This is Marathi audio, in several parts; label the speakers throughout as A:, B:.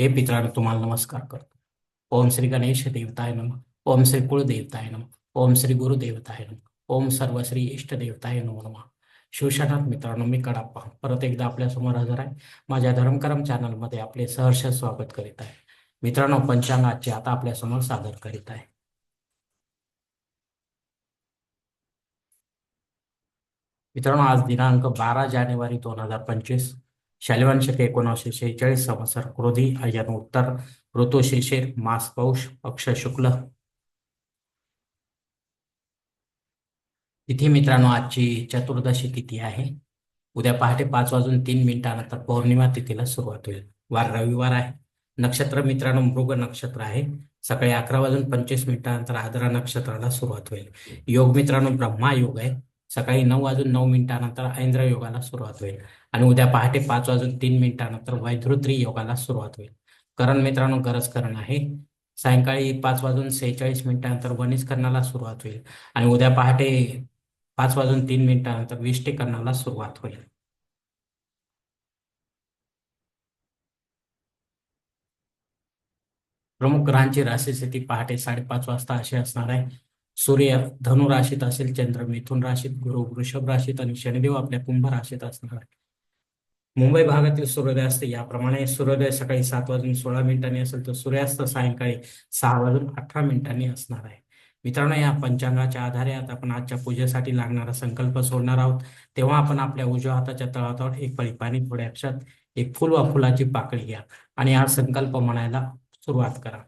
A: हे मित्रांनो तुम्हाला नमस्कार करतो. ओम श्री गणेश देवताय नम. ओम श्री कुळदेवताय नम. ओम श्री गुरुदेवताय नम. ओम सर्व श्री इष्ट देवताय नमो नमः. शिवशनाथ मित्रांनो मी कडाप्पा परत एकदा आपल्यासमोर हजर आहे. माझ्या धर्मकरम चॅनलमध्ये आपले सहर्ष स्वागत करीत आहे. मित्रांनो पंचांग आजचे आता आपल्यासमोर सादर करीत आहे. मित्रांनो आज दिनांक बारा जानेवारी दोन हजार पंचवीस. शालिवान शके एकोणीसशे शेहेचाळीस संवत्सर क्रोधी अयन उत्तर ऋतू शिशिर मास पौष पक्ष शुक्ल. तिथी मित्रांनो आजची चतुर्दशी तिथी आहे. उद्या पहाटे पाच वाजून तीन मिनिटानंतर पौर्णिमा तिथीला सुरुवात होईल. वार रविवार आहे. नक्षत्र मित्रांनो मृग नक्षत्र आहे. सकाळी अकरा वाजून पंचवीस मिनिटानंतर आदरा नक्षत्राला सुरुवात होईल. योग मित्रांनो ब्रह्मा योग आहे. सकाळी नऊ वाजून नऊ मिनिटानंतर ऐंद्र योगाला सुरुवात होईल. आणि उद्या पहाटे पाच वाजून तीन मिनिटानंतर वैधृत्री योगाला सुरुवात होईल. करण मित्रांनो गरज करण आहे. सायंकाळी पाच वाजून सेहेचाळीस मिनिटानंतर वनिष्करणाला सुरुवात होईल आणि उद्या पहाटे पाच वाजून तीन मिनिटानंतर विष्टीकरणाला सुरुवात होईल. प्रमुख ग्रहांची राशी स्थिती पहाटे साडेपाच वाजता अशी असणार आहे. सूर्य धनु राशीत असेल चंद्र मिथुन राशीत गुरु वृषभ राशीत आणि शनिदेव आपल्या कुंभ राशीत असणार आहे. मुंबई भागातील सूर्योदयास्त याप्रमाणे सूर्योदय सकाळी सात वाजून सोळा मिनिटांनी असेल तर सूर्यास्त सायंकाळी सहा वाजून अठरा मिनिटांनी असणार आहे. मित्रांनो या पंचांगाच्या आधारे आता आपण आजच्या पूजेसाठी लागणारा संकल्प सोडणार आहोत. तेव्हा आपण आपल्या उजव्या हाताच्या तळातळ एक पळी पाणी थोड्या अक्षात एक फुल वा फुलाची पाकळी घ्या आणि हा संकल्प म्हणायला सुरुवात करा.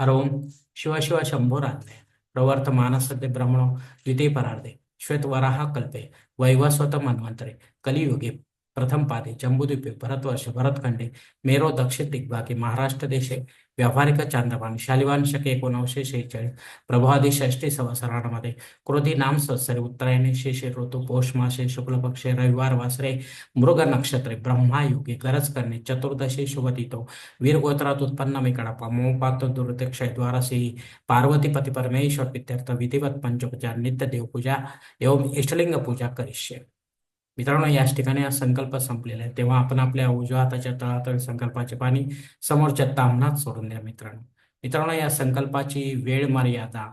A: हर ओम शंभो राधे. प्रवर्त सद्य ब्रह्मणो द्वितीय परार्धे. श्वेत वराह कल्पे. वैवस्वत मन्वंतरे कलियुगे. प्रथम पारी जम्बूद्वीपे भरतवर्ष भरतखंडे मेरो दक्षिण दिग्भागे महाराष्ट्र देशे व्यावहारिक चांद्रमान शालिवान शके एकोणीसशे शेहेचाळीस प्रभादी षष्टी संवत्सरामध्ये क्रोधी नाम संवत्सरे उत्तरायणे शेषे ऋतू पौष मासे शुक्ल पक्षे रविवार वासरे मृग नक्षत्रे ब्रह्मायुगे गरज करणे चतुर्दशी शुभतितो वीर गोत्रात उत्पन्न मी कडपा मोपात दुर्दक्षय द्वारसी पार्वतीपती परमेश्वर पित्यर्थ विधिवत पंचोपचार नित्य देवपूजा एवं इष्टलिंग पूजा करिष्ये। मित्रांनो याच ठिकाणी हा संकल्प संपलेला आहे. तेव्हा आपण आपल्या उजव्या हाताच्या तळातळ संकल्पाचे पाणी समोरच्या तामणात सोडून द्या मित्रांनो. मित्रांनो या संकल्पाची वेळ मर्यादा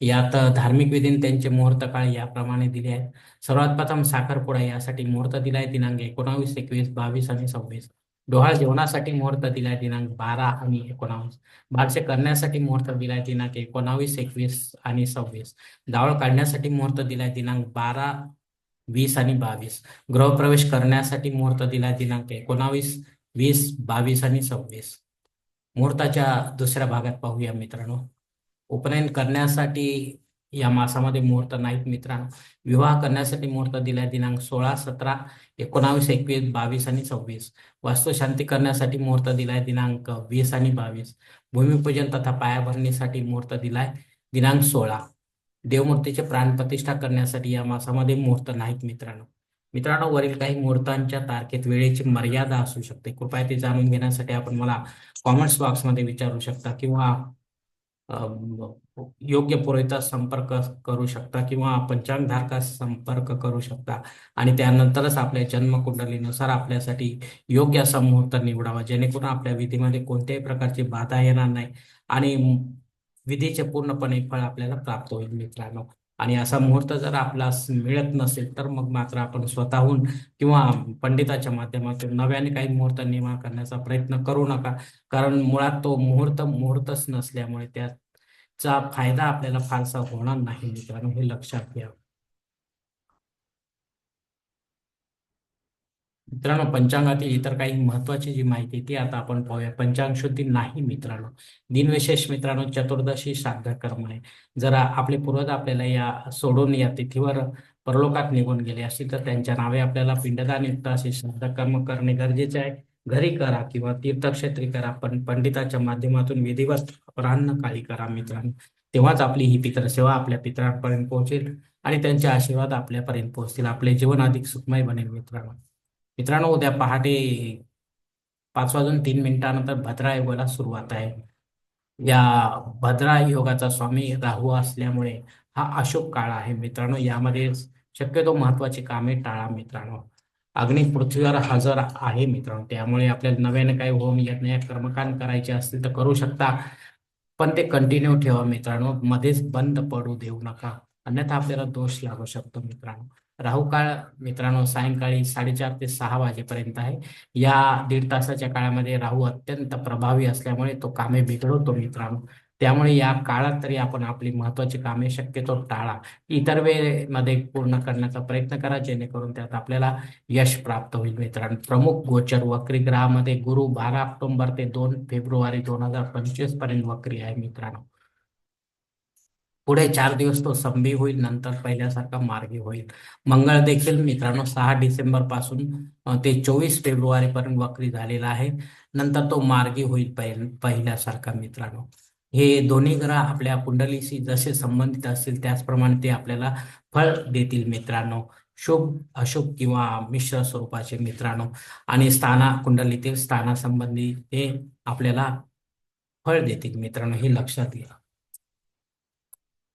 A: यात धार्मिक विधीन त्यांचे मुहूर्त काळ याप्रमाणे दिले आहेत. सर्वात प्रथम साखरपुडा यासाठी मुहूर्त दिलाय दिनांक एकोणावीस एकवीस बावीस आणि सव्वीस. डोहाळ जेवणासाठी मुहूर्त दिलाय दिनांक बारा आणि एकोणावीस. बारसे करण्यासाठी मुहूर्त दिलाय दिनांक एकोणावीस एकवीस आणि सव्वीस. दावळ काढण्यासाठी मुहूर्त दिलाय दिनांक बारा वीस आणि बावीस. गृहप्रवेश करण्यासाठी मुहूर्त दिलाय दिनांक एकोणावीस वीस बावीस आणि सव्वीस. मुहूर्ताच्या दुसऱ्या भागात पाहूया मित्रांनो. उपनयन करण्यासाठी या मासामध्ये मुहूर्त नाहीत मित्रांनो विवाह करण्यासाठी मुहूर्त दिलाय दिनांक सोळा सतरा एकोणावीस एकवीस बावीस आणि सव्वीस. वास्तुशांती करण्यासाठी मुहूर्त दिलाय दिनांक वीस आणि बावीस. भूमिपूजन तथा पायाभरणीसाठी मुहूर्त दिलाय दिनांक सोळा. देवमूर्तीचे प्राणप्रतिष्ठा करण्यासाठी या मासामध्ये मुहूर्त नाहीत मित्रांनो. मित्रांनो वरील काही मुहूर्तांच्या तारखेत वेळेची मर्यादा असू शकते. कृपया ते जाणून घेण्यासाठी आपण मला कॉमेंट्स बॉक्समध्ये विचारू शकता किंवा योग्य पुरोहिता संपर्क करू शकता किंवा पंचांगधारकास संपर्क करू शकता. आणि त्यानंतरच आपल्या जन्मकुंडलीनुसार आपल्यासाठी योग्य असा मुहूर्त निवडावा जेणेकरून आपल्या विधीमध्ये कोणत्याही प्रकारची बाधा येणार नाही आणि विधीचे पूर्णपणे फळ आपल्याला प्राप्त होईल मित्रांनो. आणि असा मुहूर्त जर आपला मिळत नसेल तर मग मात्र आपण स्वतःहून किंवा पंडिताच्या माध्यमातून नव्याने काही मुहूर्त निर्माण करण्याचा प्रयत्न करू नका. कारण मुळात तो मुहूर्त मुहूर्तच नसल्यामुळे त्याचा फायदा आपल्याला फारसा होणार नाही मित्रांनो हे लक्षात घ्या. मित्रांनो पंचांगातील इतर काही महत्वाची जी माहिती ती आता आपण पाहूया. पंचांग शुद्धी नाही मित्रांनो. दिनविशेष मित्रांनो चतुर्दशी श्राद्ध कर्म आहे जर आपले पूर्वज आपल्याला या सोडून या तिथीवर परलोकात निघून गेले असतील तर त्यांच्या नावे आपल्याला पिंडदान युक्त असे श्राद्ध कर्म करणे गरजेचे आहे. घरी करा किंवा तीर्थक्षेत्री करा पण पंडिताच्या माध्यमातून विधिवत अपराह्न काळी करा मित्रांनो. तेव्हाच आपली ही पितरसेवा आपल्या पितरांपर्यंत पोहोचेल आणि त्यांचे आशीर्वाद आपल्यापर्यंत पोहोचतील. आपले जीवन अधिक सुखमय बनेल मित्रांनो. मित्रांनो उद्या पहाटे पाच वाजून तीन मिनिटानंतर भद्रा योगाला सुरुवात आहे. या भद्रा योगाचा स्वामी राहू असल्यामुळे हा अशुभ काळ आहे मित्रांनो. यामध्ये शक्यतो महत्वाची कामे टाळा मित्रांनो. अग्नी पृथ्वीवर हजर आहे मित्रांनो. त्यामुळे आपल्याला नव्याने काही होम यज्ञ कर्मकांड करायचे असतील तर करू शकता. पण ते कंटिन्यू ठेवा मित्रांनो. मध्येच बंद पडू देऊ नका. अन्यथा आपल्याला दोष लागू शकतो मित्रांनो. राहू काळ मित्रांनो सायंकाळी साडेचार ते सहा वाजेपर्यंत आहे. या दीड तासाच्या काळामध्ये राहू अत्यंत प्रभावी असल्यामुळे तो कामे बिघडवतो मित्रांनो. त्यामुळे या काळात तरी आपण आपली महत्वाची कामे शक्यतो टाळा. इतर वेळेमध्ये पूर्ण करण्याचा प्रयत्न करा जेणेकरून त्यात आपल्याला यश प्राप्त होईल मित्रांनो. प्रमुख गोचर वक्री ग्रहामध्ये गुरु बारा ऑक्टोबर ते दोन फेब्रुवारी दोन हजार पंचवीसपर्यंत वक्री आहे मित्रांनो. पुढे चार दिवस तो संभी होईल नंतर पहिल्यासारखा मार्गी होईल. मंगळ देखील मित्रांनो सहा डिसेंबरपासून ते चोवीस फेब्रुवारी पर्यंत वक्री झालेला आहे. नंतर तो मार्गी होईल पहिल्यासारखा मित्रांनो. हे दोन्ही ग्रह आपल्या कुंडलीशी जसे संबंधित असतील त्याचप्रमाणे ते आपल्याला फळ देतील मित्रांनो. शुभ अशुभ किंवा मिश्र स्वरूपाचे मित्रांनो. आणि स्थाना कुंडलीतील स्थानासंबंधी ते आपल्याला फळ देतील मित्रांनो हे लक्षात घ्या.